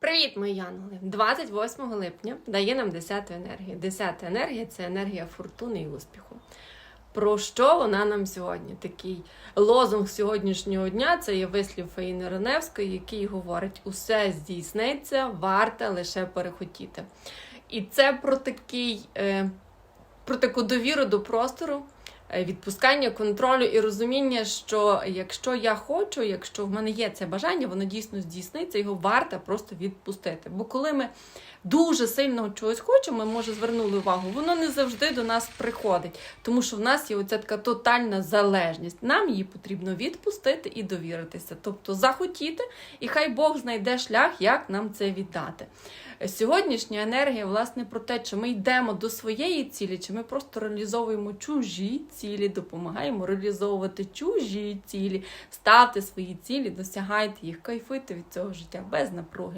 Привіт, мої янголи! 28 липня дає нам 10 енергію. 10 енергія це енергія фортуни і успіху. Про що вона нам сьогодні? Такий лозунг сьогоднішнього дня це є вислів Фаїни Раневської, який говорить: усе здійсниться, варте лише перехотіти. І це про такий, е, про таку довіру до простору, відпускання контролю і розуміння, що якщо я хочу, якщо в мене є це бажання, воно дійсно здійсниться, його варто просто відпустити. Бо коли ми дуже сильно чогось хочемо, ми може звернули увагу, воно не завжди до нас приходить, тому що в нас є оця така тотальна залежність. Нам її потрібно відпустити і довіритися, тобто захотіти, і хай Бог знайде шлях, як нам це віддати. Сьогоднішня енергія, власне, про те, чи ми йдемо до своєї цілі, чи ми просто реалізовуємо чужі цілі, допомагаємо реалізовувати чужі цілі, ставте свої цілі, досягайте їх, кайфуйте від цього життя без напруги.